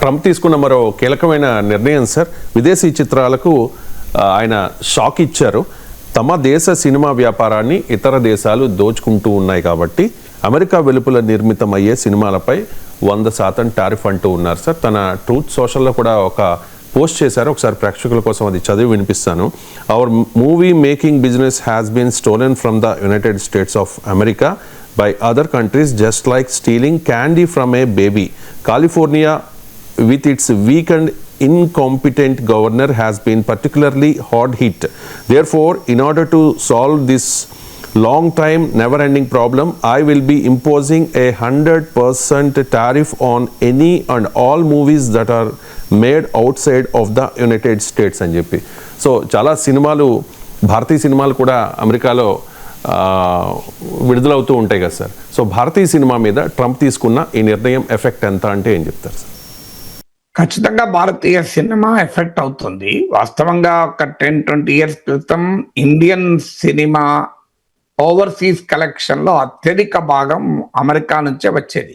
Trump తీసుకున్న మరో కీలకమైన నిర్ణయం సార్. విదేశీ చిత్రాలకు ఆయన షాక్ ఇచ్చారు. తమ దేశ సినిమా వ్యాపారాన్ని ఇతర దేశాలు దోచుకుంటూ ఉన్నాయి కాబట్టి అమెరికా వెలుపల నిర్మితమయ్యే సినిమాలపై వంద శాతం టారిఫ్ అంటూ ఉన్నారు సార్. తన ట్రూత్ సోషల్లో కూడా ఒక పోస్ట్ చేశారు. ఒకసారి ప్రేక్షకుల కోసం అది చదివి వినిపిస్తాను. Our movie making business has been stolen from the United States of America by other countries just like stealing candy from a baby California with its weak and incompetent governor has been particularly hard hit. Therefore, in order to solve this long time never ending problem, I will be imposing a 100% tariff on any and all movies that are made outside of the United States అని చెప్పి so చాలా సినిమాలు భారతీయ సినిమాలు కూడా అమెరికాలో ఆ, విడుదలవుతూ ఉంటాయి కదా సార్ సో భారతీయ సినిమా మీద ట్రంప్ తీసుకున్న ఈ నిర్ణయం ఎఫెక్ట్ ఎంత అంటే ఏం చెప్తారు సార్ ఖచ్చితంగా భారతీయ సినిమా ఎఫెక్ట్ అవుతుంది. వాస్తవంగా ఒక టెన్ ట్వంటీ ఇయర్స్ క్రితం ఇండియన్ సినిమా ఓవర్సీస్ కలెక్షన్లో అత్యధిక భాగం అమెరికా నుంచే వచ్చేది.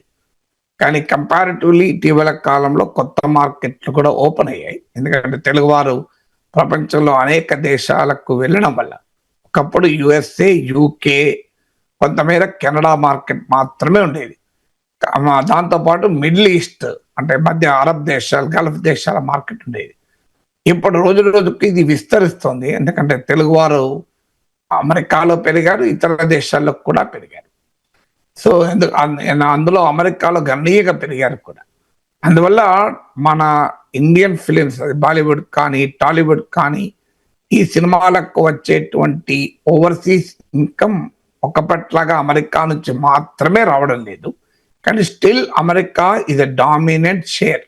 కానీ కంపారిటివ్లీ ఇటీవల కాలంలో కొత్త మార్కెట్లు కూడా ఓపెన్ అయ్యాయి. ఎందుకంటే తెలుగువారు ప్రపంచంలో అనేక దేశాలకు వెళ్ళడం వల్ల. ఒకప్పుడు యుఎస్ఏ యూకే కొంతమేర కెనడా మార్కెట్ మాత్రమే ఉండేది. దాంతోపాటు మిడిల్ ఈస్ట్ అంటే మధ్య అరబ్ దేశాలు గల్ఫ్ దేశాల మార్కెట్ ఉండేది. ఇప్పుడు రోజు రోజుకి ఇది విస్తరిస్తుంది. ఎందుకంటే తెలుగువారు అమెరికాలో పెరిగారు ఇతర దేశాల్లో కూడా పెరిగారు. సో ఎందుకు అందులో అమెరికాలో గణనీయంగా పెరిగారు కూడా. అందువల్ల మన ఇండియన్ ఫిలిమ్స్ అది బాలీవుడ్ కానీ టాలీవుడ్ కానీ ఈ సినిమాలకు వచ్చేటువంటి ఓవర్సీస్ ఇన్కమ్ ఒకప్పట్లాగా అమెరికా నుంచి మాత్రమే రావడం లేదు. కానీ still America is a dominant share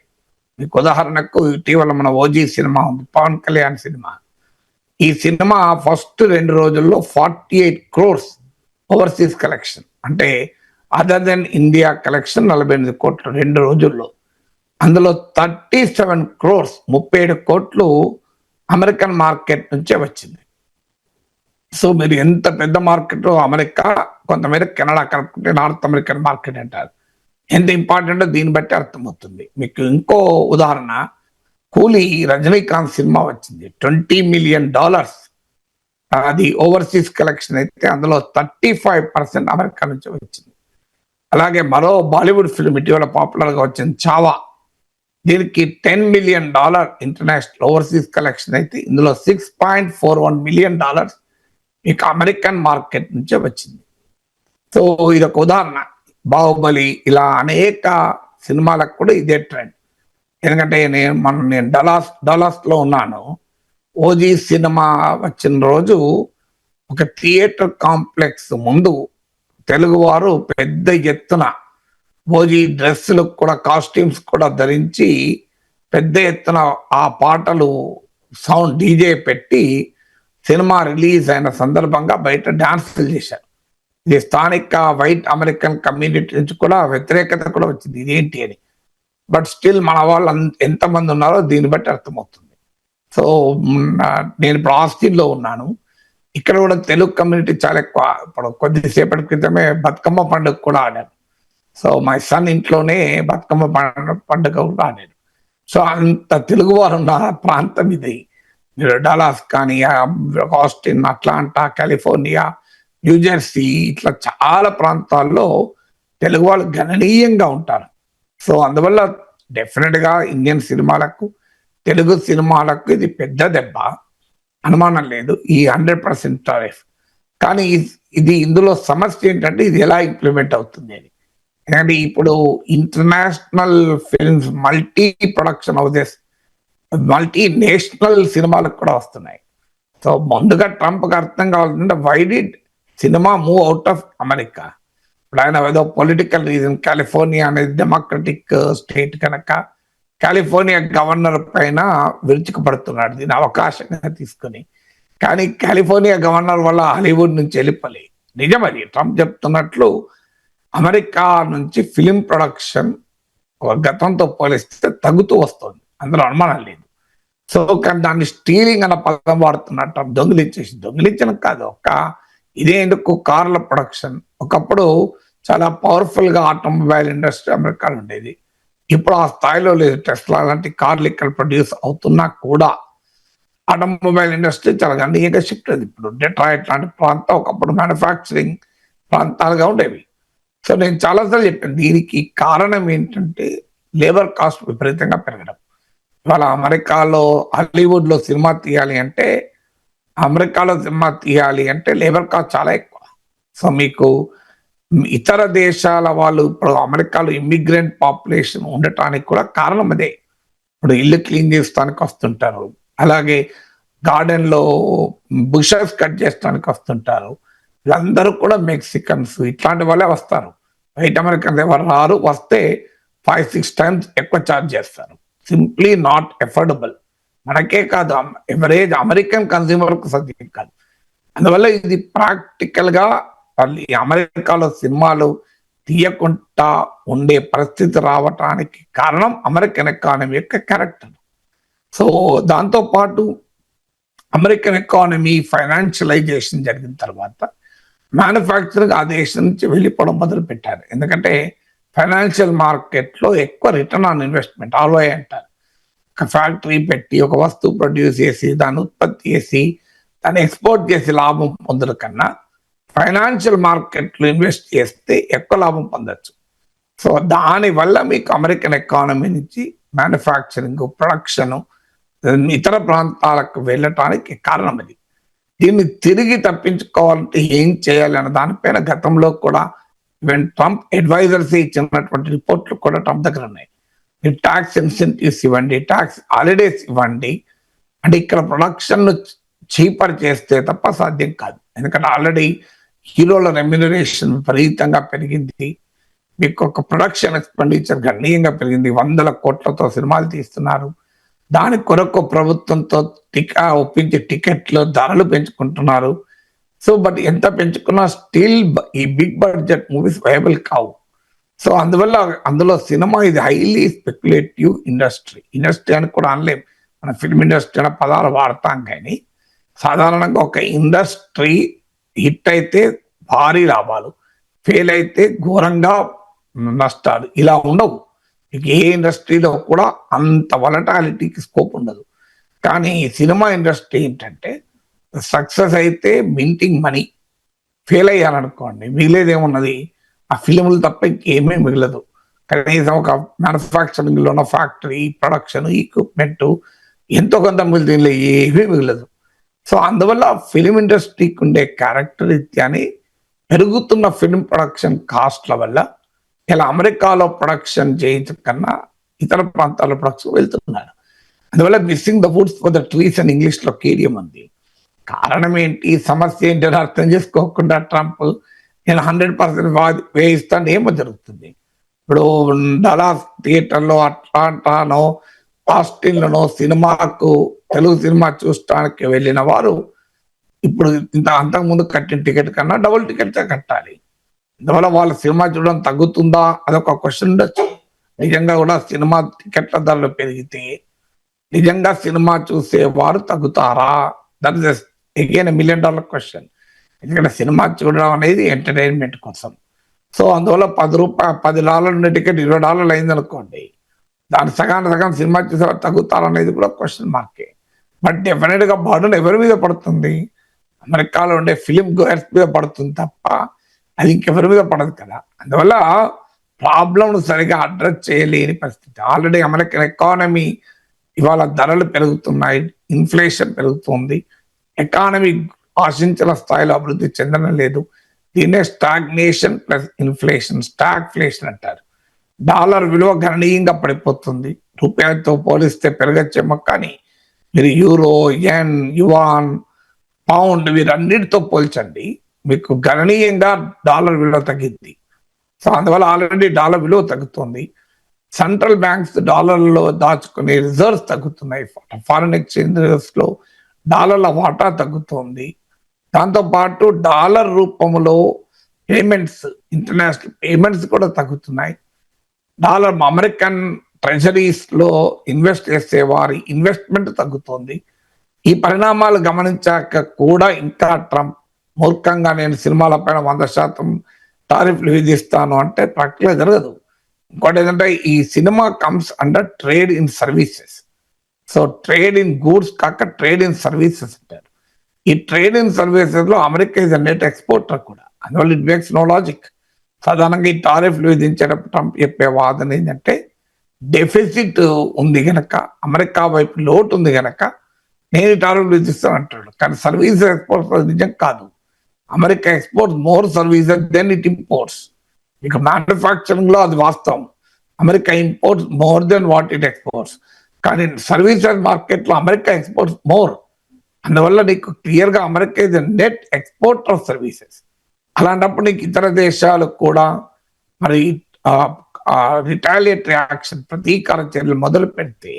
మీకు ఉదాహరణకు ఇటీవల మన ఓజీ సినిమా ఉంది పవన్ కళ్యాణ్ సినిమా. ఈ సినిమా ఫస్ట్ రెండు రోజుల్లో forty eight crores overseas collection అంటే అదర్ దెన్ ఇండియా కలెక్షన్ నలభై ఎనిమిది కోట్లు రెండు రోజుల్లో. అందులో థర్టీ సెవెన్ క్రోర్స్ ముప్పై ఏడు కోట్లు అమెరికన్ మార్కెట్ నుంచే వచ్చింది. సో మీరు ఎంత పెద్ద మార్కెట్ అమెరికా కొంతమేర కెనడా కలుపుకుంటే నార్త్ అమెరికన్ మార్కెట్ అంటారు. ఎంత ఇంపార్టెంటో దీన్ని బట్టి అర్థమవుతుంది. మీకు ఇంకో ఉదాహరణ కూలీ రజనీకాంత్ సినిమా వచ్చింది. Twenty million dollars. అది ఓవర్సీస్ కలెక్షన్ అయితే అందులో థర్టీ ఫైవ్ పర్సెంట్ అమెరికా నుంచి వచ్చింది. అలాగే మరో బాలీవుడ్ ఫిల్మ్ ఇటీవల పాపులర్గా వచ్చింది చావా. దీనికి ten million dollar international overseas collection అయితే ఇందులో six point four one million dollars మీకు అమెరికన్ మార్కెట్ నుంచే వచ్చింది. సో ఇది ఒక ఉదాహరణ. బాహుబలి ఇలా అనేక సినిమాలకు కూడా ఇదే ట్రెండ్. ఎందుకంటే నేను మనం నేను డలాస్ డలాస్లో ఉన్నాను. ఓజీ సినిమా వచ్చిన రోజు ఒక థియేటర్ కాంప్లెక్స్ ముందు తెలుగువారు పెద్ద ఎత్తున ఓజీ డ్రెస్సులు కూడా కాస్ట్యూమ్స్ కూడా ధరించి పెద్ద ఎత్తున ఆ పాటలు సౌండ్ డీజే పెట్టి సినిమా రిలీజ్ అయిన సందర్భంగా బయట డాన్సులు చేశారు. ఇది స్థానిక వైట్ అమెరికన్ కమ్యూనిటీ నుంచి కూడా వ్యతిరేకత కూడా వచ్చింది. ఇదేంటి అని. బట్ స్టిల్ మన వాళ్ళు ఎంతమంది ఉన్నారో దీన్ని బట్టి అర్థమవుతుంది. సో నేను ఇప్పుడు ఆస్టిన్లో ఉన్నాను. ఇక్కడ కూడా తెలుగు కమ్యూనిటీ చాలా ఎక్కువ. ఇప్పుడు కొద్దిసేపటి క్రితమే బతుకమ్మ పండుగ కూడా ఆడారు సో మై సన్ ఇంట్లోనే బతుకమ్మ పండుగ పండుగ కూడా ఆడాను. సో అంత తెలుగు వారు ఉన్న ప్రాంతం ఇది. మీరు డలాస్ కానీ ఆస్టిన్ అట్లాంటా కాలిఫోర్నియా న్యూజెర్సీ ఇట్లా చాలా ప్రాంతాల్లో తెలుగు వాళ్ళు గణనీయంగా ఉంటారు. సో అందువల్ల డెఫినెట్గా ఇండియన్ సినిమాలకు తెలుగు సినిమాలకు ఇది పెద్ద దెబ్బ. అనుమానం లేదు. ఈ హండ్రెడ్ పర్సెంట్ టారిఫ్. కానీ ఇది ఇందులో సమస్య ఏంటంటే ఇది ఎలా ఇంప్లిమెంట్ అవుతుంది అని. ఎందుకంటే ఇప్పుడు international films multi production houses multinational సినిమాలకు కూడా వస్తున్నాయి. సో ముందుగా ట్రంప్కి అర్థం కావాలంటే why did cinema move out of America. ఇప్పుడు ఆయన ఏదో పొలిటికల్ రీజన్ కాలిఫోర్నియా అనేది డెమోక్రటిక్ స్టేట్ uh, కనుక కాలిఫోర్నియా గవర్నర్ పైన విరుచుకుపడుతున్నాడు. దీని అవకాశంగా తీసుకుని. కానీ కాలిఫోర్నియా గవర్నర్ వల్ల హాలీవుడ్ నుంచి వెళ్ళిపోలే. నిజమది ట్రంప్ చెప్తున్నట్లు అమెరికా నుంచి ఫిలిం ప్రొడక్షన్ గతంతో పోలిస్తే తగ్గుతూ వస్తుంది. అందులో అనుమానం లేదు. సో కానీ దాన్ని స్టీలింగ్ అన్న పదం వాడుతున్నట్టు దొంగిలించేసి దొంగిలించడం కాదు. ఒక ఇదే ఎందుకు కార్ల ప్రొడక్షన్? ఒకప్పుడు చాలా పవర్ఫుల్గా ఆటోమొబైల్ ఇండస్ట్రీ అమెరికాలో ఉండేది. ఇప్పుడు ఆ స్థాయిలో లేదు. టెస్లా లాంటి కార్లు ఇక్కడ ప్రొడ్యూస్ అవుతున్నా కూడా ఆటోమొబైల్ ఇండస్ట్రీ చాలా గణనీయంగా షిఫ్ట్ అయింది. ఇప్పుడు డెట్రాయిట్ లాంటి ప్రాంతం ఒకప్పుడు మ్యానుఫ్యాక్చరింగ్ ప్రాంతాలుగా ఉండేవి. సో నేను చాలాసార్లు చెప్పాను దీనికి కారణం ఏంటంటే లేబర్ కాస్ట్ విపరీతంగా పెరగడం. ఇవాళ అమెరికాలో హాలీవుడ్లో సినిమా తీయాలి అంటే అమెరికాలో సినిమా తీయాలి అంటే లేబర్ కాస్ట్ చాలా ఎక్కువ. సో మీకు ఇతర దేశాల వాళ్ళు ఇప్పుడు అమెరికాలో ఇమ్మిగ్రెంట్ పాపులేషన్ ఉండటానికి కూడా కారణం అదే. ఇప్పుడు ఇల్లు క్లీన్ చేస్తానికి వస్తుంటారు. అలాగే గార్డెన్లో బుషర్స్ బుషెస్ కట్ చేస్తానికి వస్తుంటారు. వీళ్ళందరూ కూడా మెక్సికన్స్ ఇట్లాంటి వాళ్ళే వస్తారు. వైట్ అమెరికన్స్ ఎవరు రారు వస్తే ఫైవ్ సిక్స్ టైమ్స్ ఎక్కువ ఛార్జ్ చేస్తారు. సింప్లీ నాట్ ఎఫోర్డబుల్ మనకే కాదు ఎవరేజ్ అమెరికన్ కన్స్యూమర్కు కాదు అందువల్ల ఇది ప్రాక్టికల్గా అమెరికాలో సినిమాలు తీయకుండా ఉండే పరిస్థితి రావటానికి కారణం అమెరికన్ ఎకానమీ యొక్క క్యారెక్టర్ సో దాంతో పాటు అమెరికన్ ఎకానమీ ఫైనాన్షియలైజేషన్ జరిగిన తర్వాత మ్యానుఫ్యాక్చరింగ్ ఆ దేశం నుంచి వెళ్ళిపోవడం మొదలు పెట్టారు ఎందుకంటే ఫైనాన్షియల్ మార్కెట్లో ఎక్కువ రిటర్న్ ఆన్ ఇన్వెస్ట్మెంట్ ఆర్ఓఐ అంటారు. ఫ్యాక్టరీ పెట్టి ఒక వస్తువు ప్రొడ్యూస్ చేసి దాన్ని ఉత్పత్తి చేసి దాన్ని ఎక్స్పోర్ట్ చేసి లాభం పొందడం కన్నా ఫైనాన్షియల్ మార్కెట్లో ఇన్వెస్ట్ చేస్తే ఎక్కువ లాభం పొందొచ్చు. సో దాని వల్ల మీకు అమెరికన్ ఎకానమీ నుంచి మ్యానుఫ్యాక్చరింగ్ ప్రొడక్షన్ ఇతర ప్రాంతాలకు వెళ్ళటానికి కారణం అది. దీన్ని తిరిగి తప్పించుకోవాలంటే ఏం చేయాలి అన్న దానిపైన గతంలో కూడా ఈవెన్ ట్రంప్ అడ్వైజర్స్ ఇచ్చినటువంటి రిపోర్ట్లు కూడా ట్రంప్ దగ్గర ఉన్నాయి. మీరు ట్యాక్స్ ఇన్సెంటివ్స్ ఇవ్వండి ట్యాక్స్ హాలిడేస్ ఇవ్వండి. అంటే ఇక్కడ ప్రొడక్షన్ను చీపర్ చేస్తే తప్ప సాధ్యం కాదు. ఎందుకంటే ఆల్రెడీ హీరోల రెమ్యునరేషన్ విపరీతంగా పెరిగింది. మీకు ఒక ప్రొడక్షన్ ఎక్స్పెండిచర్ గణనీయంగా పెరిగింది. వందల కోట్లతో సినిమాలు తీస్తున్నారు. దాని కొరకు ప్రభుత్వంతో టికా ఒప్పించి టికెట్లు ధరలు పెంచుకుంటున్నారు. సో బట్ ఎంత పెంచుకున్నా స్టిల్ ఈ బిగ్ బడ్జెట్ మూవీస్ వైబుల్ కావు. సో అందువల్ల అందులో సినిమా ఇది హైలీ స్పెక్యులేటివ్ ఇండస్ట్రీ ఇండస్ట్రీ అని కూడా అనలేం. మన ఫిల్మ్ ఇండస్ట్రీ అనే పదాలు వాడతాం కానీ సాధారణంగా ఒక ఇండస్ట్రీ హిట్ అయితే భారీ లాభాలు ఫెయిల్ అయితే ఘోరంగా నష్టాలు ఇలా ఉండవు. ఏ ఇండస్ట్రీలో కూడా అంత వలటాలిటీకి స్కోప్ ఉండదు. కానీ సినిమా ఇండస్ట్రీ ఏంటంటే సక్సెస్ అయితే మింటింగ్ మనీ ఫెయిల్ అయ్యారనుకోండి మిగిలేదేమున్నది ఆ ఫిలిములు తప్ప ఇంకేమీ మిగలదు. కనీసం ఒక మ్యానుఫ్యాక్చరింగ్లో ఉన్న ఫ్యాక్టరీ ప్రొడక్షన్ ఈక్విప్మెంట్ ఎంతో కొంత మిగిలితే ఏమీ మిగలదు. సో అందువల్ల ఫిలిం ఇండస్ట్రీకి ఉండే క్యారెక్టర్ ఇత్యాన్ని పెరుగుతున్న ఫిల్మ్ ప్రొడక్షన్ కాస్ట్ల వల్ల ఇలా అమెరికాలో ప్రొడక్షన్ చేయించడం కన్నా ఇతర ప్రాంతాల్లో ప్రొడక్షన్ వెళ్తున్నారు. అందువల్ల missing the foods for the trees అని ఇంగ్లీష్లో కేడియం ఉంది. కారణం ఏంటి? సమస్య ఏంటి అని అర్థం చేసుకోకుండా ట్రంప్ నేను హండ్రెడ్ పర్సెంట్ వేయిస్తాను. ఏమో జరుగుతుంది. ఇప్పుడు డలాస్ థియేటర్లో అట్లాంటానో ఆస్టిన్లోనో సినిమాకు తెలుగు సినిమా చూడటానికి వెళ్ళిన వారు ఇప్పుడు ఇంత అంతకుముందు కట్టిన టికెట్ కన్నా డబుల్ టికెట్తో కట్టాలి. అందువల్ల వాళ్ళ సినిమా చూడడం తగ్గుతుందా? అదొక క్వశ్చన్ ఉండొచ్చు. నిజంగా కూడా సినిమా టికెట్ల ధరలు పెరిగితే నిజంగా సినిమా చూసే వారు తగ్గుతారా that is again million dollar question ఎందుకంటే సినిమా చూడడం అనేది ఎంటర్టైన్మెంట్ కోసం. సో అందువల్ల పది రూపాయలు పది డాలర్లు ఉండే టికెట్ ఇరవై డాలర్లు అయింది అనుకోండి దాని సగాన సగం సినిమా చూసే తగ్గుతారనేది కూడా క్వశ్చన్ మార్కే బట్ డెఫినెట్గా బర్డన్ ఎవరి మీద పడుతుంది? అమెరికాలో ఉండే ఫిలిం గోయర్స్ మీద పడుతుంది తప్ప అది ఇంకెవరి మీద పడదు కదా. అందువల్ల ప్రాబ్లం సరిగా అడ్రస్ చేయలేని పరిస్థితి. ఆల్రెడీ అమెరికన్ ఎకానమీ ఇవాళ ధరలు పెరుగుతున్నాయి ఇన్ఫ్లేషన్ పెరుగుతుంది ఎకానమీ ఆశించిన స్థాయిలో అభివృద్ధి చెందడం లేదు. దీన్నే స్టాగ్నేషన్ ప్లస్ ఇన్ఫ్లేషన్ స్టాగ్ఫ్లేషన్ అంటారు. డాలర్ విలువ గణనీయంగా పడిపోతుంది. రూపాయలతో పోలిస్తే పెరగచ్చేమో కానీ మీరు యూరో ఎన్ యువాన్ పౌండ్ వీరన్నిటితో పోల్చండి మీకు గణనీయంగా డాలర్ విలువ తగ్గింది. సో అందువల్ల ఆల్రెడీ డాలర్ విలువ తగ్గుతుంది. సెంట్రల్ బ్యాంక్స్ డాలర్లో దాచుకునే రిజర్వ్స్ తగ్గుతున్నాయి. ఫారిన్ ఎక్స్చేంజ్ రిజర్వ్స్లో డాలర్ల వాటా తగ్గుతుంది. దాంతో పాటు డాలర్ రూపంలో పేమెంట్స్ ఇంటర్నేషనల్ పేమెంట్స్ కూడా తగ్గుతున్నాయి. డాలర్ అమెరికన్ ట్రెజరీస్లో ఇన్వెస్ట్ చేసే వారి ఇన్వెస్ట్మెంట్ తగ్గుతోంది. ఈ పరిణామాలు గమనించాక కూడా ఇంకా ట్రంప్ మూర్ఖంగా నేను సినిమాల పైన వంద శాతం టారిఫ్లు విధిస్తాను అంటే ప్రక్రియ జరగదు. ఇంకోటి ఏంటంటే ఈ cinema comes under trade in services. So trade in goods కాక ట్రేడ్ ఇన్ సర్వీసెస్ అంటారు. ఈ ట్రేడ్ ఇన్ సర్వీసెస్లో అమెరికా ఇస్ నెట్ ఎక్స్పోర్టర్ కూడా. అందువల్ల ఇట్ మేక్స్ నో లాజిక్ సాధారణంగా ఈ టారిఫ్లు విధించేటప్పుడు ట్రంప్ చెప్పే వాదన ఏంటంటే డెఫిసిట్ ఉంది గనక అమెరికా వైపు లోటు ఉంది గనక నేను టారిఫ్లు విధిస్తాను అంటాడు. కానీ సర్వీస్ ఎక్స్పోర్ట్స్ నిజం కాదు. America exports more services than it imports. ఇక మ్యానుఫ్యాక్చరింగ్లో అది వాస్తవం. America imports more than what it exports. కానీ సర్వీసెస్ మార్కెట్లో అమెరికా ఎక్స్పోర్ట్స్ మోర్. అందువల్ల నీకు క్లియర్గా America is net export of services అలాంటప్పుడు నీకు ఇతర దేశాలకు కూడా మరి రిటాలియేటరీ యాక్షన్ ప్రతీకార చర్యలు మొదలు పెడితే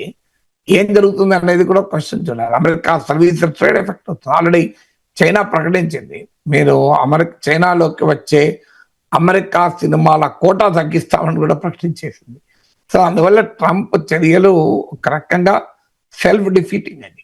ఏం జరుగుతుంది అనేది కూడా క్వశ్చన్ చూడాలి. అమెరికా సర్వీస్ ట్రేడ్ ఎఫెక్ట్ అవుతుంది. ఆల్రెడీ చైనా ప్రకటించింది. మీరు అమెరికా చైనాలోకి వచ్చే అమెరికా సినిమాల కోటా తగ్గిస్తామని కూడా ప్రకటించేసింది. సో అందువల్ల ట్రంప్ చర్యలు ఒక రకంగా సెల్ఫ్ డిఫీటింగ్ అది